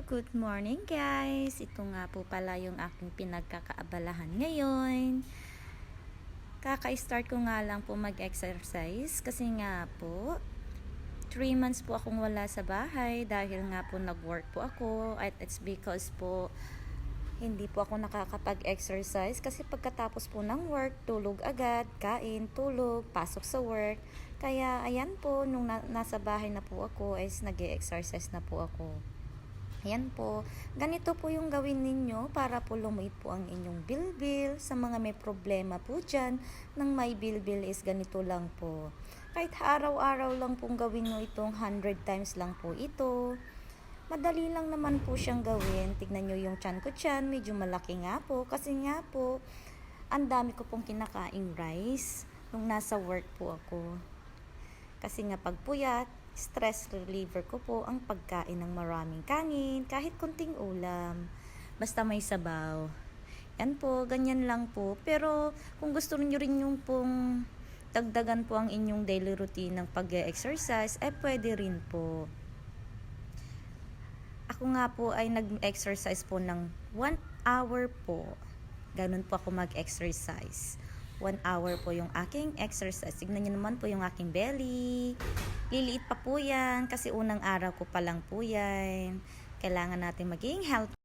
good morning guys. Ito nga po pala yung aking pinagkakaabalahan ngayon. Kaka-start ko nga lang po mag-exercise kasi nga po 3 months po akong wala sa bahay dahil nga po nag-work po ako at it's because po hindi po ako nakakapag-exercise kasi pagkatapos po ng work, tulog agad, kain, tulog, pasok sa work. Kaya ayan po, nung na- nasa bahay na po ako, is nag exercise na po ako. Ayan po, ganito po yung gawin ninyo para po lumit po ang inyong bilbil. Sa mga may problema po dyan, ng may bilbil is ganito lang po. Kahit araw-araw lang pong gawin nyo itong 100 times lang po ito. Madali lang naman po siyang gawin. Tignan nyo yung chan ko chan, medyo malaki nga po. Kasi nga po, ang dami ko pong kinakaing rice nung nasa work po ako. Kasi nga pagpuyat, stress reliever ko po ang pagkain ng maraming kanin, kahit kunting ulam. Basta may sabaw. Yan po, ganyan lang po. Pero kung gusto niyo rin yung pong dagdagan po ang inyong daily routine ng pag-exercise, eh pwede rin po. Ako nga po ay nag-exercise po ng 1 hour po. Ganun po ako mag-exercise. 1 hour po yung aking exercise. Tignan niyo naman po yung aking belly. Liliit pa po yan kasi unang araw ko pa lang po yan. Kailangan natin maging healthy.